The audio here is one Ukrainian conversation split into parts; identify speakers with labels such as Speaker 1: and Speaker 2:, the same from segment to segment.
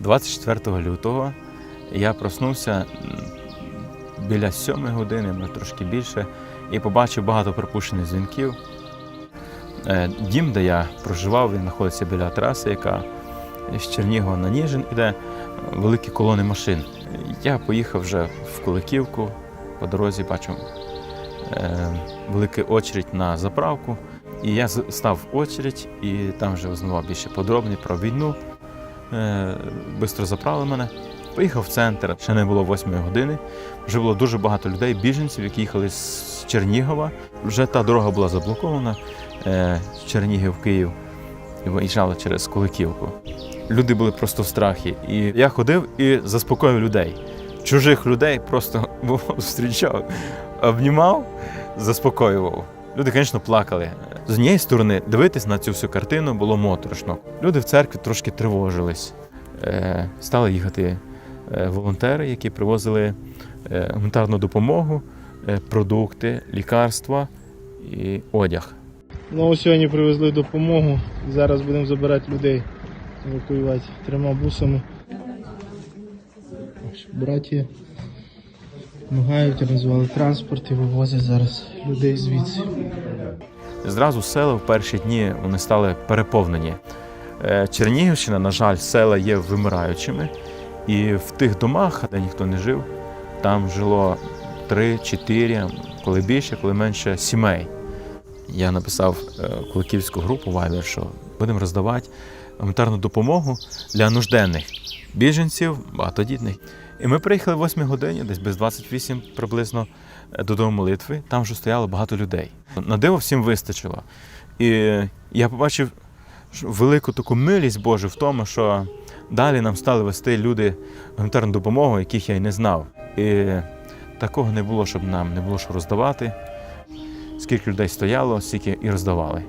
Speaker 1: 24 лютого я проснувся біля 7 години, може трошки більше, і побачив багато пропущених дзвінків. Е, Дім, де я проживав, він знаходиться біля траси, яка з Чернігова на Ніжин іде, великі колони машин. Я поїхав вже в Куликівку, по дорозі бачу е, велика очередь на заправку. І я став в очередь, і там вже узнавав більше подробні про війну. Е, Бистро заправили мене. Поїхав в центр, ще не було восьмої години. Вже було дуже багато людей, біженців, які їхали з Чернігова. Вже та дорога була заблокована е, Чернігів, Київ, і виїжджали через Куликівку. Люди були просто в страхі. І я ходив і заспокоїв людей. Чужих людей просто зустрічав, обнімав, заспокоював. Люди, звісно, плакали. З однієї сторони, дивитись на цю всю картину було моторошно. Люди в церкві трошки тривожились. Е, Стали їхати е, волонтери, які привозили е, гуманітарну допомогу, продукти, лікарства і одяг.
Speaker 2: Ну сьогодні привезли допомогу. Зараз будемо забирати людей, евакуювати трьома бусами. Браті допомагають, організували транспорт і вивозять зараз людей звідси.
Speaker 1: Зразу села в перші дні вони стали переповнені. Е, Чернігівщина, на жаль, села є вимираючими, і в тих домах, де ніхто не жив, там жило 3-4, коли більше, коли менше сімей. Я написав е, куликівську групу Viber, що будемо роздавати гуманітарну допомогу для нужденних біженців, багатодітних. І ми приїхали в 8 годині, десь без 28 приблизно, е, додому молитви. Там вже стояло багато людей. На диво всім вистачило. І я побачив велику таку милість Божу в тому, що далі нам стали вести люди гуманітарну допомогу, яких я й не знав. І такого не було, щоб нам не було що роздавати. Скільки людей стояло, стільки і роздавали.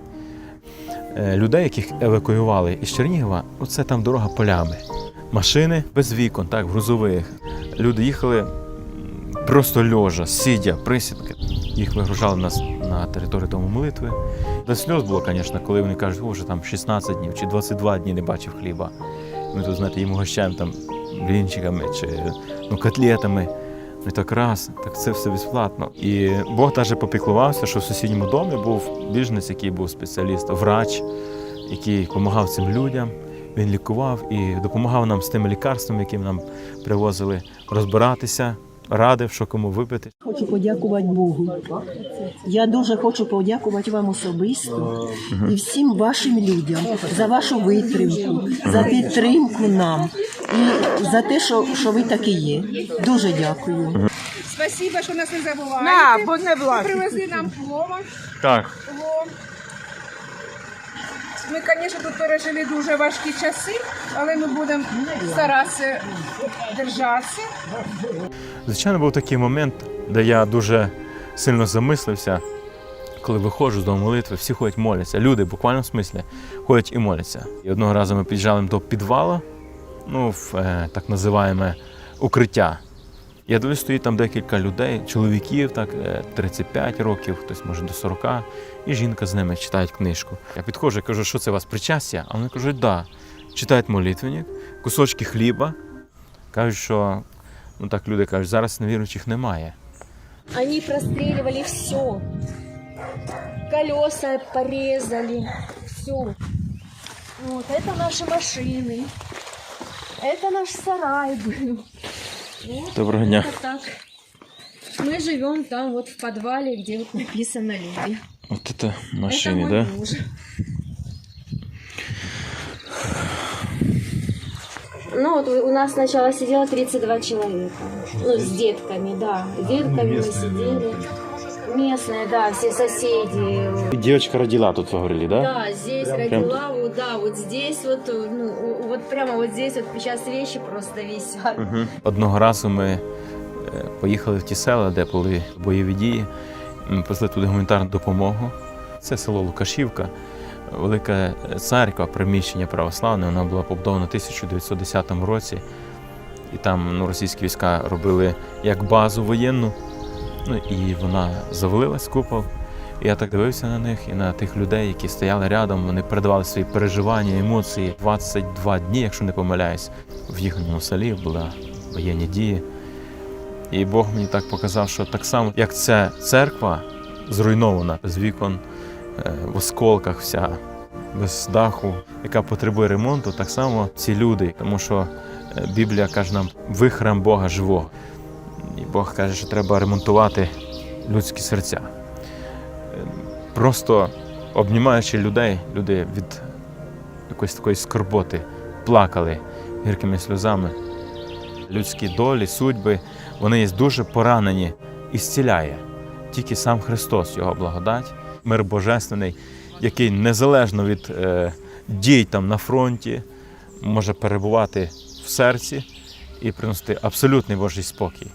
Speaker 1: Е, Людей, яких евакуювали із Чернігова, оце там дорога полями. Машини без вікон, так, грузових. Люди їхали просто льожа, сидя, присідки. Їх вигружали нас на територію дому молитви. До сльоз було, звісно, коли вони кажуть, о, вже там 16 днів чи 22 дні не бачив хліба. Ми тут, знаєте, їм угощаємо там блінчиками чи ну, котлетами. Ми так раз, так це все безплатно. І Бог навіть попіклувався, що в сусідньому домі був біженець, який був спеціаліст, врач, який допомагав цим людям. Він лікував і допомагав нам з тими лікарствами, які нам привозили, розбиратися, радив, що кому випити.
Speaker 3: Хочу подякувати Богу. Я дуже хочу подякувати вам особисто і всім вашим людям за вашу витримку, за підтримку нам і за те, що, що ви такі є. Дуже дякую.
Speaker 4: Спасибо, що нас не забуваєте.
Speaker 5: На, бо не влазить.
Speaker 4: Привезли нам плова.
Speaker 1: Так.
Speaker 4: плов. Ми, звісно, тут пережили дуже важкі часи, але ми будемо старатися держатися.
Speaker 1: Звичайно, був такий момент, де я дуже сильно замислився, коли виходжу з дому молитви, всі ходять моляться. Люди, в смислі, ходять і моляться. І одного разу ми під'їжджали до підвала, ну, в е, так називаємо укриття. Я дивлюсь, стоїть там декілька людей, чоловіків, так, е, 35 років, хтось може до 40, і жінка з ними читають книжку. Я підходжу, я кажу, що це у вас причастя? А вони кажуть, да. Читають молитвенник, кусочки хліба. Кажуть, що ну так люди кажуть, зараз невіруючих немає.
Speaker 6: Они простреливали все. Колеса порезали. Все. Вот это наши машины. Это наш сарай был. Вот
Speaker 1: Доброго дня.
Speaker 6: так. Мы живем там вот в подвале, где вот написано люди.
Speaker 1: От це
Speaker 6: это
Speaker 1: машини,
Speaker 6: мой
Speaker 1: да?
Speaker 6: муж. Ну вот у нас сначала сидело 32 человека. Ну, с детками, да. С детками мы сидели. Местные, да, все соседи.
Speaker 1: Дівчинка родила тут, ви говорили, да?
Speaker 6: Да, здесь родила, вот, да, вот здесь вот, ну, вот прямо вот здесь вот сейчас вещи просто висят.
Speaker 1: Угу. Одного разу ми е, поїхали в ті села, де були бойові дії. Ми Привезли туди гуманітарну допомогу. Це село Лукашівка, велика церква, приміщення православне. Вона була побудована в 1910 році. І там ну, російські війська робили як базу воєнну. Ну і вона завалилась, купол. Я так дивився на них і на тих людей, які стояли рядом. Вони передавали свої переживання, емоції. 22 дні, якщо не помиляюсь, в їхньому селі були воєнні дії. І Бог мені так показав, що так само, як ця церква зруйнована з вікон, е, в осколках вся, без даху, яка потребує ремонту, так само ці люди, тому що е, Біблія каже нам, ви храм Бога живого. І Бог каже, що треба ремонтувати людські серця. Просто обнімаючи людей, люди від якоїсь такої скорботи плакали гіркими сльозами. Людські долі, судьби, вони є дуже поранені і зціляє тільки сам Христос, Його благодать, мир Божественний, який незалежно від е, дій там на фронті може перебувати в серці і приносити абсолютний Божий спокій.